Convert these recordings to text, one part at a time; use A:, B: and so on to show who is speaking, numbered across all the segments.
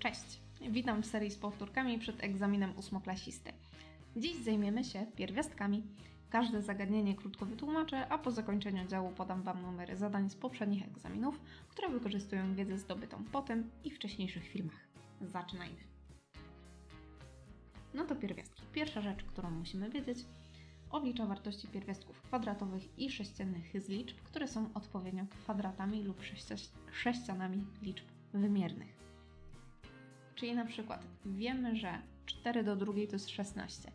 A: Cześć! Witam w serii z powtórkami przed egzaminem ósmoklasisty. Dziś zajmiemy się pierwiastkami. Każde zagadnienie krótko wytłumaczę, a po zakończeniu działu podam Wam numery zadań z poprzednich egzaminów, które wykorzystują wiedzę zdobytą po tym i wcześniejszych filmach. Zaczynajmy! No to pierwiastki. Pierwsza rzecz, którą musimy wiedzieć, oblicza wartości pierwiastków kwadratowych i sześciennych z liczb, które są odpowiednio kwadratami lub sześcia- sześcianami liczb wymiernych. Czyli na przykład wiemy, że 4 do drugiej to jest 16.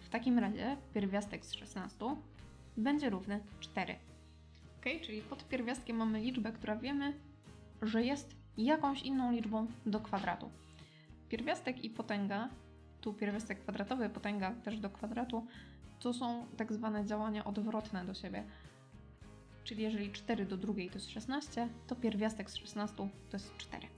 A: W takim razie pierwiastek z 16 będzie równy 4. Ok, czyli pod pierwiastkiem mamy liczbę, która wiemy, że jest jakąś inną liczbą do kwadratu. Pierwiastek i potęga, tu pierwiastek kwadratowy, potęga też do kwadratu, to są tak zwane działania odwrotne do siebie. Czyli jeżeli 4 do drugiej to jest 16, to pierwiastek z 16 to jest 4.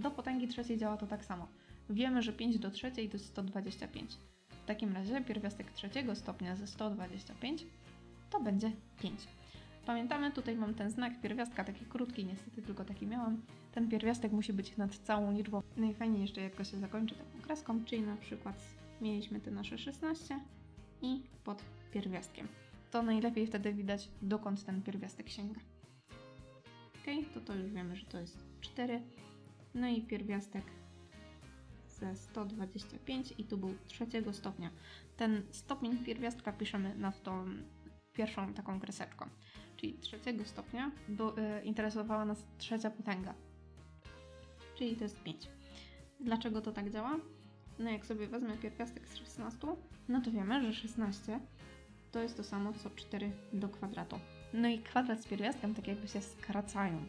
A: Do potęgi trzeciej działa to tak samo. Wiemy, że 5 do trzeciej to jest 125. W takim razie pierwiastek trzeciego stopnia ze 125 to będzie 5. Pamiętamy, tutaj mam ten znak pierwiastka, taki krótki, niestety tylko taki miałam. Ten pierwiastek musi być nad całą liczbą. Najfajniej jeszcze jak go się zakończy taką kreską, czyli na przykład mieliśmy te nasze 16 i pod pierwiastkiem. To najlepiej wtedy widać, dokąd ten pierwiastek sięga. Ok, to to już wiemy, że to jest 4. No i pierwiastek ze 125 i tu był trzeciego stopnia. Ten stopień pierwiastka piszemy nad tą pierwszą taką kreseczką. Czyli trzeciego stopnia bo, e, interesowała nas trzecia potęga. Czyli to jest 5. Dlaczego to tak działa? No jak sobie wezmę pierwiastek z 16, no to wiemy, że 16 to jest to samo co 4 do kwadratu. No i kwadrat z pierwiastkiem tak jakby się skracają.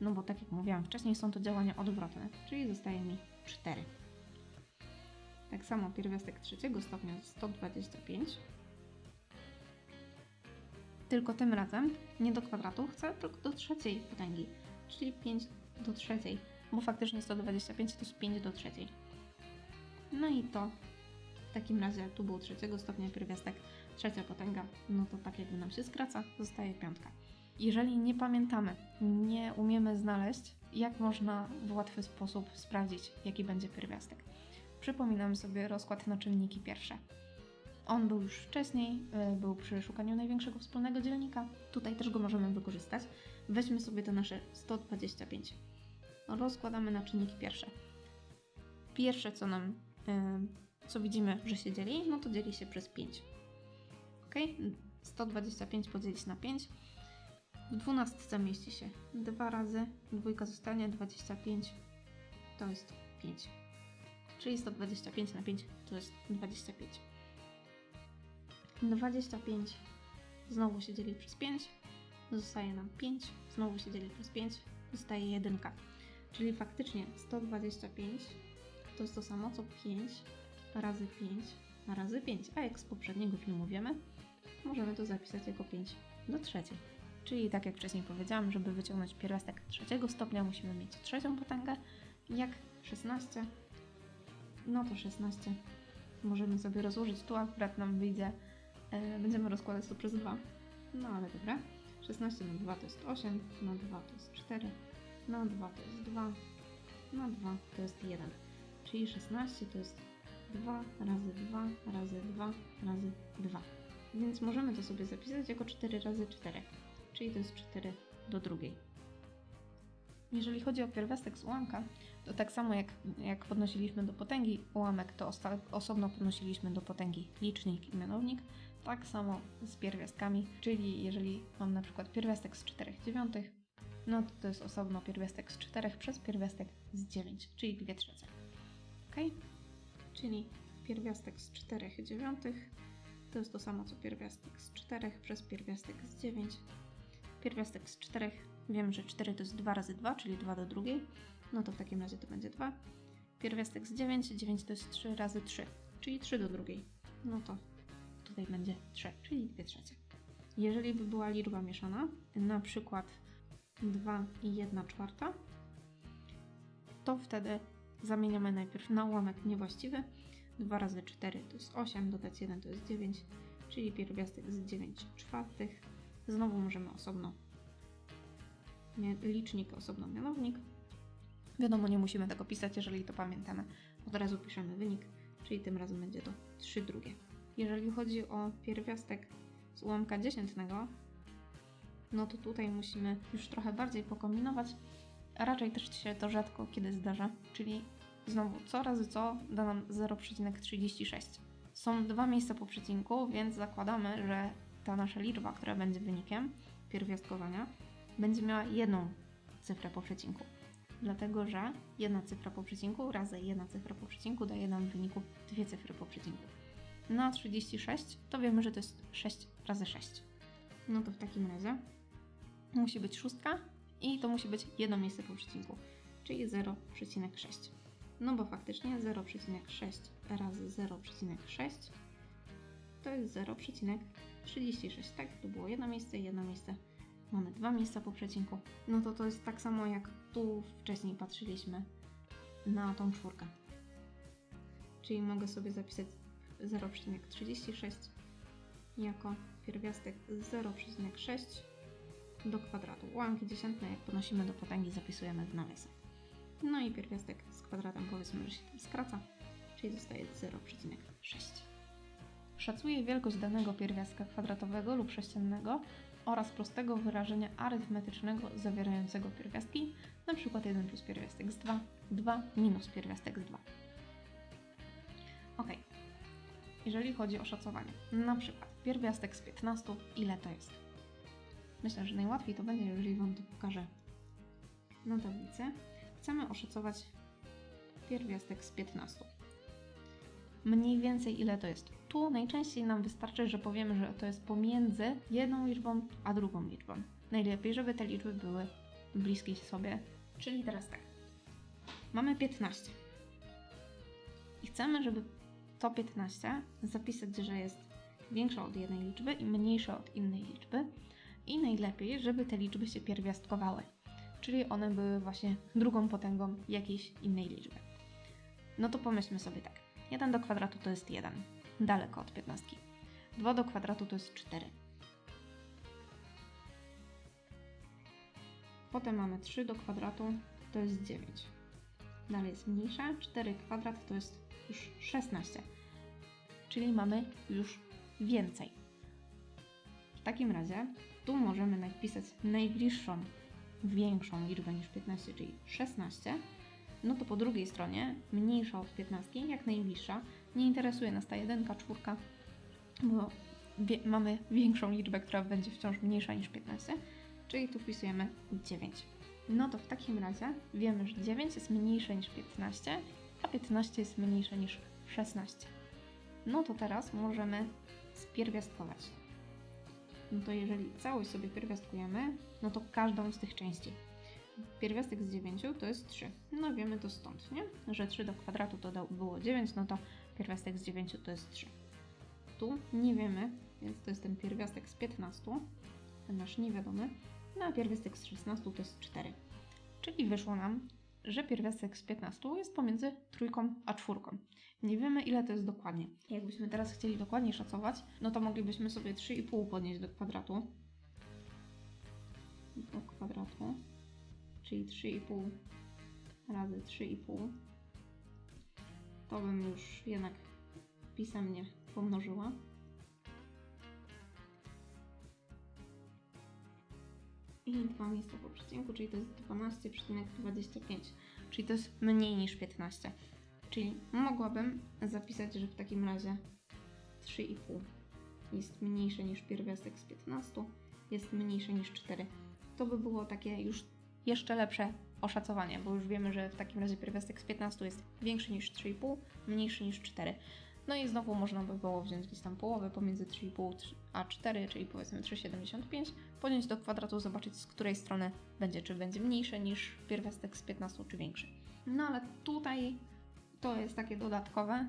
A: No bo tak jak mówiłam wcześniej, są to działania odwrotne, czyli zostaje mi 4. Tak samo pierwiastek trzeciego stopnia 125. Tylko tym razem nie do kwadratu, chcę tylko do trzeciej potęgi, czyli 5 do trzeciej, bo faktycznie 125 to jest 5 do trzeciej. No i to w takim razie tu był trzeciego stopnia pierwiastek, trzecia potęga, no to tak jakby nam się skraca, zostaje piątka. Jeżeli nie pamiętamy, nie umiemy znaleźć, jak można w łatwy sposób sprawdzić, jaki będzie pierwiastek. Przypominam sobie rozkład na czynniki pierwsze. On był już wcześniej, y, był przy szukaniu największego wspólnego dzielnika. Tutaj też go możemy wykorzystać. Weźmy sobie te nasze 125. Rozkładamy na czynniki pierwsze. Pierwsze, co nam, y, co widzimy, że się dzieli, no to dzieli się przez 5. Ok? 125 podzielić na 5 w dwunastce mieści się dwa razy, dwójka zostanie 25, to jest 5. Czyli 125 na 5 to jest 25. 25 znowu się dzieli przez 5, zostaje nam 5, znowu się dzieli przez 5, zostaje 1. Czyli faktycznie 125 to jest to samo co 5 razy 5 razy 5, a jak z poprzedniego filmu wiemy, możemy to zapisać jako 5 do trzeciej. Czyli tak jak wcześniej powiedziałam, żeby wyciągnąć pierwiastek trzeciego stopnia musimy mieć trzecią potęgę. Jak 16, no to 16 możemy sobie rozłożyć. Tu akurat nam wyjdzie, e, będziemy rozkładać to przez 2. No ale dobra. 16 na 2 to jest 8, na 2 to jest 4, na 2 to jest 2, na 2 to jest 1. Czyli 16 to jest 2 razy 2 razy 2 razy 2. Więc możemy to sobie zapisać jako 4 razy 4 czyli to jest 4 do drugiej. Jeżeli chodzi o pierwiastek z ułamka, to tak samo jak, jak podnosiliśmy do potęgi ułamek, to osobno podnosiliśmy do potęgi licznik i mianownik, tak samo z pierwiastkami, czyli jeżeli mam na przykład pierwiastek z 4 dziewiątych, no to to jest osobno pierwiastek z 4 przez pierwiastek z 9, czyli 2 trzecie. Ok? Czyli pierwiastek z 4 dziewiątych to jest to samo co pierwiastek z 4 przez pierwiastek z 9 pierwiastek z 4. Wiem, że 4 to jest 2 razy 2, czyli 2 do drugiej. No to w takim razie to będzie 2. Pierwiastek z 9. 9 to jest 3 razy 3, czyli 3 do drugiej. No to tutaj będzie 3, czyli 2 trzecie. Jeżeli by była liczba mieszana, na przykład 2 i 1 czwarta, to wtedy zamieniamy najpierw na ułamek niewłaściwy. 2 razy 4 to jest 8, dodać 1 to jest 9, czyli pierwiastek z 9 czwartych Znowu możemy osobno licznik, osobno mianownik. Wiadomo, nie musimy tego pisać, jeżeli to pamiętamy. Od razu piszemy wynik, czyli tym razem będzie to 3 drugie. Jeżeli chodzi o pierwiastek z ułamka dziesiętnego, no to tutaj musimy już trochę bardziej pokombinować. Raczej też się to rzadko kiedy zdarza, czyli znowu co razy co da nam 0,36. Są dwa miejsca po przecinku, więc zakładamy, że ta nasza liczba, która będzie wynikiem pierwiastkowania, będzie miała jedną cyfrę po przecinku. Dlatego, że jedna cyfra po przecinku razy jedna cyfra po przecinku daje nam w wyniku dwie cyfry po przecinku. Na 36 to wiemy, że to jest 6 razy 6. No to w takim razie musi być szóstka i to musi być jedno miejsce po przecinku, czyli 0,6. No bo faktycznie 0,6 razy 0,6 to jest 0,36. Tak, to było jedno miejsce, jedno miejsce. Mamy dwa miejsca po przecinku. No to to jest tak samo jak tu wcześniej patrzyliśmy na tą czwórkę. Czyli mogę sobie zapisać 0,36 jako pierwiastek 0,6 do kwadratu. Ułamki dziesiętne, jak podnosimy do potęgi, zapisujemy w nawiasach. No i pierwiastek z kwadratem powiedzmy, że się tam skraca, czyli zostaje 0,6. Szacuje wielkość danego pierwiastka kwadratowego lub sześciennego oraz prostego wyrażenia arytmetycznego zawierającego pierwiastki, np. 1 plus pierwiastek z 2, 2 minus pierwiastek z 2. Ok. Jeżeli chodzi o szacowanie, na przykład pierwiastek z 15, ile to jest? Myślę, że najłatwiej to będzie, jeżeli Wam to pokażę na tablicy. Chcemy oszacować pierwiastek z 15. Mniej więcej ile to jest? Najczęściej nam wystarczy, że powiemy, że to jest pomiędzy jedną liczbą a drugą liczbą. Najlepiej, żeby te liczby były bliskie sobie. Czyli teraz tak. Mamy 15. I chcemy, żeby to 15 zapisać, że jest większe od jednej liczby i mniejsze od innej liczby. I najlepiej, żeby te liczby się pierwiastkowały. Czyli one były właśnie drugą potęgą jakiejś innej liczby. No to pomyślmy sobie tak. 1 do kwadratu to jest 1, daleko od 15. 2 do kwadratu to jest 4. Potem mamy 3 do kwadratu to jest 9. Dalej jest mniejsze, 4 kwadrat to jest już 16. Czyli mamy już więcej. W takim razie tu możemy napisać najbliższą, większą liczbę niż 15, czyli 16 no to po drugiej stronie, mniejsza od 15, jak najbliższa, nie interesuje nas ta jedynka, czwórka, bo wie, mamy większą liczbę, która będzie wciąż mniejsza niż 15, czyli tu wpisujemy 9. No to w takim razie wiemy, że 9 jest mniejsze niż 15, a 15 jest mniejsze niż 16. No to teraz możemy spierwiastkować. No to jeżeli całość sobie pierwiastkujemy, no to każdą z tych części. Pierwiastek z 9 to jest 3. No wiemy to stąd, nie? Że 3 do kwadratu to było 9, no to pierwiastek z 9 to jest 3. Tu nie wiemy, więc to jest ten pierwiastek z 15, ten nasz niewiadomy, no a pierwiastek z 16 to jest 4. Czyli wyszło nam, że pierwiastek z 15 jest pomiędzy trójką a czwórką. Nie wiemy ile to jest dokładnie. Jakbyśmy teraz chcieli dokładnie szacować, no to moglibyśmy sobie 3,5 podnieść do kwadratu. Do kwadratu czyli 3,5 razy 3,5, to bym już jednak pisemnie pomnożyła. I dwa miejsca po przecinku, czyli to jest 12,25, czyli to jest mniej niż 15. Czyli mogłabym zapisać, że w takim razie 3,5 jest mniejsze niż pierwiastek z 15, jest mniejsze niż 4. To by było takie już jeszcze lepsze oszacowanie, bo już wiemy, że w takim razie pierwiastek z 15 jest większy niż 3,5, mniejszy niż 4. No i znowu można by było wziąć gdzieś tam połowę pomiędzy 3,5 a 4, czyli powiedzmy 3,75, podjąć do kwadratu, zobaczyć z której strony będzie, czy będzie mniejsze niż pierwiastek z 15, czy większy. No ale tutaj to jest takie dodatkowe,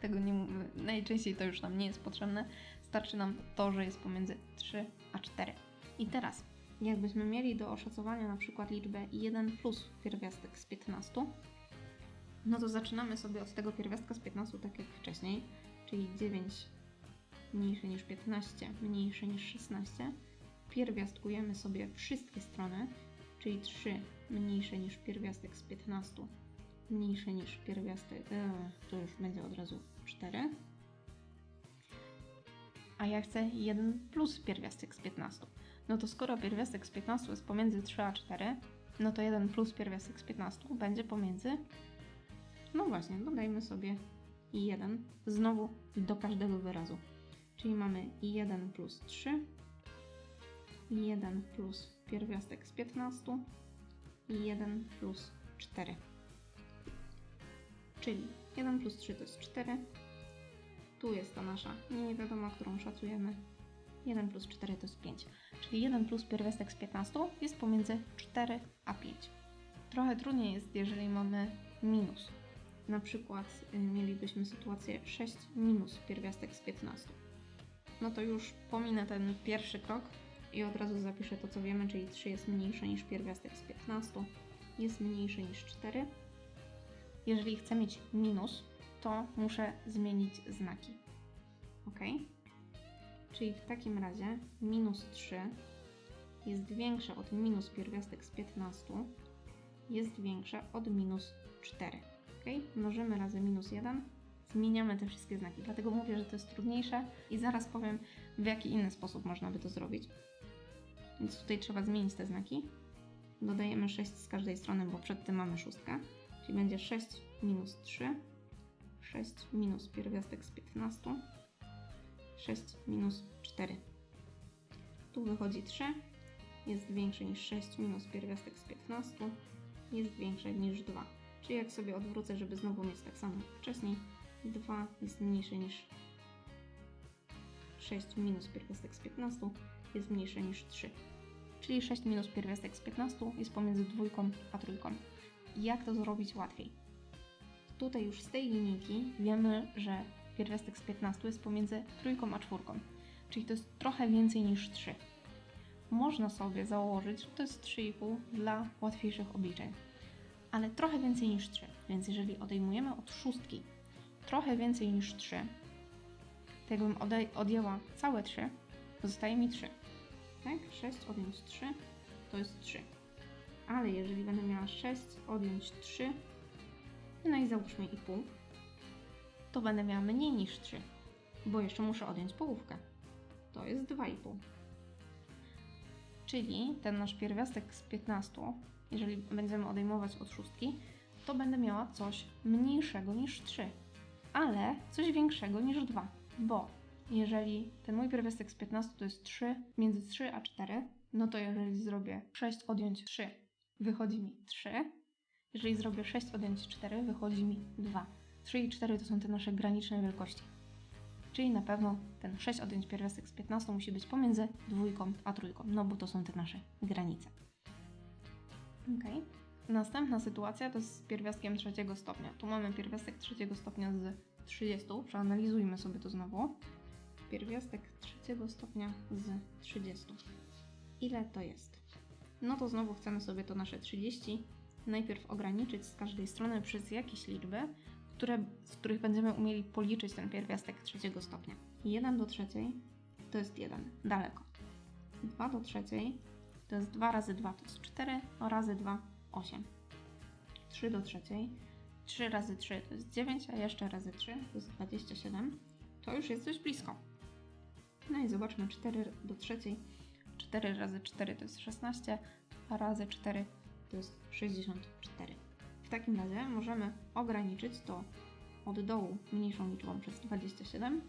A: tego nie, najczęściej to już nam nie jest potrzebne, starczy nam to, że jest pomiędzy 3 a 4. I teraz Jakbyśmy mieli do oszacowania na przykład liczbę 1 plus pierwiastek z 15, no to zaczynamy sobie od tego pierwiastka z 15 tak jak wcześniej, czyli 9 mniejsze niż 15, mniejsze niż 16. Pierwiastkujemy sobie wszystkie strony, czyli 3 mniejsze niż pierwiastek z 15 mniejsze niż pierwiastek, e, to już będzie od razu 4. A ja chcę 1 plus pierwiastek z 15. No to skoro pierwiastek z 15 jest pomiędzy 3 a 4, no to 1 plus pierwiastek z 15 będzie pomiędzy. No właśnie, dodajmy sobie 1 znowu do każdego wyrazu. Czyli mamy 1 plus 3, 1 plus pierwiastek z 15 i 1 plus 4. Czyli 1 plus 3 to jest 4. Tu jest ta nasza nie wiadomo, którą szacujemy. 1 plus 4 to jest 5. Czyli 1 plus pierwiastek z 15 jest pomiędzy 4 a 5. Trochę trudniej jest, jeżeli mamy minus. Na przykład y, mielibyśmy sytuację 6 minus pierwiastek z 15. No to już pominę ten pierwszy krok i od razu zapiszę to, co wiemy, czyli 3 jest mniejsze niż pierwiastek z 15, jest mniejsze niż 4. Jeżeli chcę mieć minus, to muszę zmienić znaki. ok? Czyli w takim razie minus 3 jest większe od minus pierwiastek z 15, jest większe od minus 4. ok? Mnożymy razy minus 1, zmieniamy te wszystkie znaki. Dlatego mówię, że to jest trudniejsze i zaraz powiem, w jaki inny sposób można by to zrobić. Więc tutaj trzeba zmienić te znaki. Dodajemy 6 z każdej strony, bo przed tym mamy szóstkę. Czyli będzie 6 minus 3, 6 minus pierwiastek z 15, 6 minus 4. Tu wychodzi 3, jest większe niż 6 minus pierwiastek z 15, jest większe niż 2. Czyli jak sobie odwrócę, żeby znowu mieć tak samo jak wcześniej, 2 jest mniejsze niż 6 minus pierwiastek z 15 jest mniejsze niż 3. Czyli 6 minus pierwiastek z 15 jest pomiędzy dwójką a trójką. Jak to zrobić łatwiej? Tutaj już z tej linijki wiemy, że pierwiastek z 15 jest pomiędzy trójką a czwórką. Czyli to jest trochę więcej niż 3. Można sobie założyć, że to jest 3,5 dla łatwiejszych obliczeń. Ale trochę więcej niż 3. Więc jeżeli odejmujemy od szóstki trochę więcej niż 3, to jakbym odjęła całe 3, to zostaje mi 3. Tak? 6 odjąć 3 to jest 3. Ale jeżeli będę miała 6 odjąć 3, no i załóżmy i pół, to będę miała mniej niż 3, bo jeszcze muszę odjąć połówkę. To jest 2,5. Czyli ten nasz pierwiastek z 15, jeżeli będziemy odejmować od szóstki, to będę miała coś mniejszego niż 3, ale coś większego niż 2, bo jeżeli ten mój pierwiastek z 15 to jest 3, między 3 a 4, no to jeżeli zrobię 6 odjąć 3, wychodzi mi 3. Jeżeli zrobię 6 odjąć 4, wychodzi mi 2. 3 i 4 to są te nasze graniczne wielkości. Czyli na pewno ten 6 odjąć pierwiastek z 15 musi być pomiędzy dwójką a trójką, no bo to są te nasze granice. Ok. Następna sytuacja to z pierwiastkiem trzeciego stopnia. Tu mamy pierwiastek trzeciego stopnia z 30. Przeanalizujmy sobie to znowu. Pierwiastek trzeciego stopnia z 30. Ile to jest? No to znowu chcemy sobie to nasze 30 najpierw ograniczyć z każdej strony przez jakieś liczby, które, z których będziemy umieli policzyć ten pierwiastek trzeciego stopnia. 1 do trzeciej to jest 1, daleko. 2 do trzeciej to jest 2 razy 2 to jest 4, a razy 2 8. 3 do trzeciej 3 razy 3 to jest 9, a jeszcze razy 3 to jest 27. To już jest dość blisko. No i zobaczmy 4 do trzeciej. 4 razy 4 to jest 16, a razy 4 to jest 64. Takim razie możemy ograniczyć to od dołu mniejszą liczbą przez 27,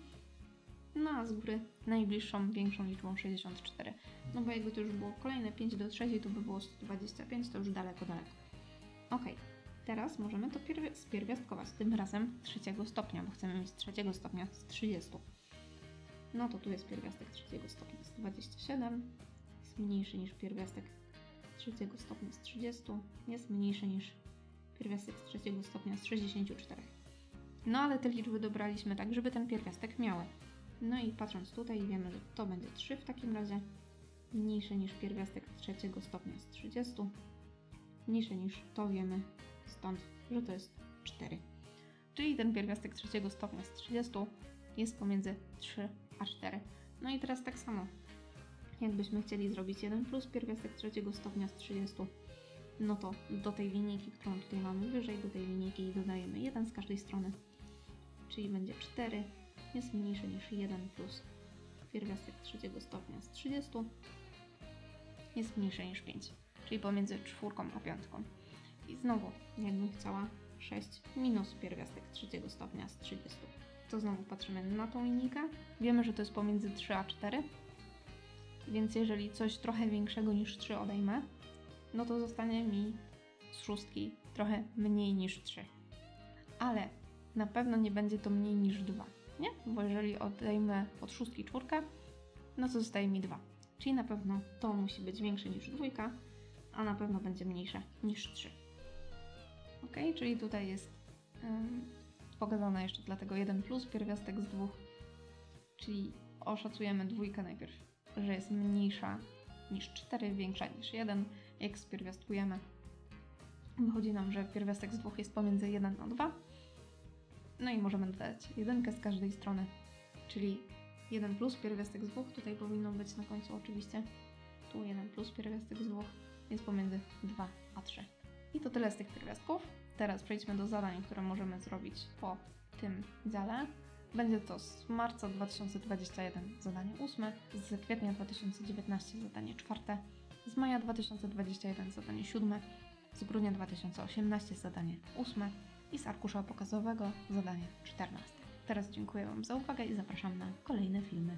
A: no a z góry najbliższą większą liczbą 64. No bo jakby to już było kolejne 5 do trzeciej, to by było 125, to już daleko, daleko. Ok, teraz możemy to pierwi- spierwiastkować, tym razem trzeciego stopnia, bo chcemy mieć trzeciego stopnia z 30. No to tu jest pierwiastek trzeciego stopnia z 27, jest mniejszy niż pierwiastek trzeciego stopnia z 30, jest mniejszy niż pierwiastek z trzeciego stopnia z 64. No ale te liczby dobraliśmy tak, żeby ten pierwiastek miały. No i patrząc tutaj wiemy, że to będzie 3 w takim razie, mniejsze niż pierwiastek trzeciego stopnia z 30, mniejsze niż to wiemy stąd, że to jest 4. Czyli ten pierwiastek trzeciego stopnia z 30 jest pomiędzy 3 a 4. No i teraz tak samo. Jakbyśmy chcieli zrobić 1 plus pierwiastek trzeciego stopnia z 30, no to do tej linijki, którą tutaj mamy wyżej, do tej linijki dodajemy 1 z każdej strony, czyli będzie 4, jest mniejsze niż 1 plus pierwiastek trzeciego stopnia z 30, jest mniejsze niż 5, czyli pomiędzy czwórką a piątką. I znowu, jakbym chciała 6 minus pierwiastek trzeciego stopnia z 30, to znowu patrzymy na tą linijkę. Wiemy, że to jest pomiędzy 3 a 4, więc jeżeli coś trochę większego niż 3 odejmę, no to zostanie mi z szóstki trochę mniej niż 3. Ale na pewno nie będzie to mniej niż 2, nie? Bo jeżeli odejmę od szóstki czwórkę, no to zostaje mi 2. Czyli na pewno to musi być większe niż dwójka, a na pewno będzie mniejsze niż 3. Ok, czyli tutaj jest ym, pokazane jeszcze dlatego 1 plus pierwiastek z 2, czyli oszacujemy dwójkę najpierw, że jest mniejsza niż 4, większa niż 1. Jak spierwiastkujemy, wychodzi nam, że pierwiastek z 2 jest pomiędzy 1 a 2. No i możemy dodać jedynkę z każdej strony, czyli 1 plus pierwiastek z 2, tutaj powinno być na końcu oczywiście. Tu 1 plus pierwiastek z 2 jest pomiędzy 2 a 3. I to tyle z tych pierwiastków. Teraz przejdźmy do zadań, które możemy zrobić po tym dziale. Będzie to z marca 2021 zadanie 8, z kwietnia 2019 zadanie 4, z maja 2021 zadanie 7, z grudnia 2018 zadanie 8 i z arkusza pokazowego zadanie 14. Teraz dziękuję Wam za uwagę i zapraszam na kolejne filmy.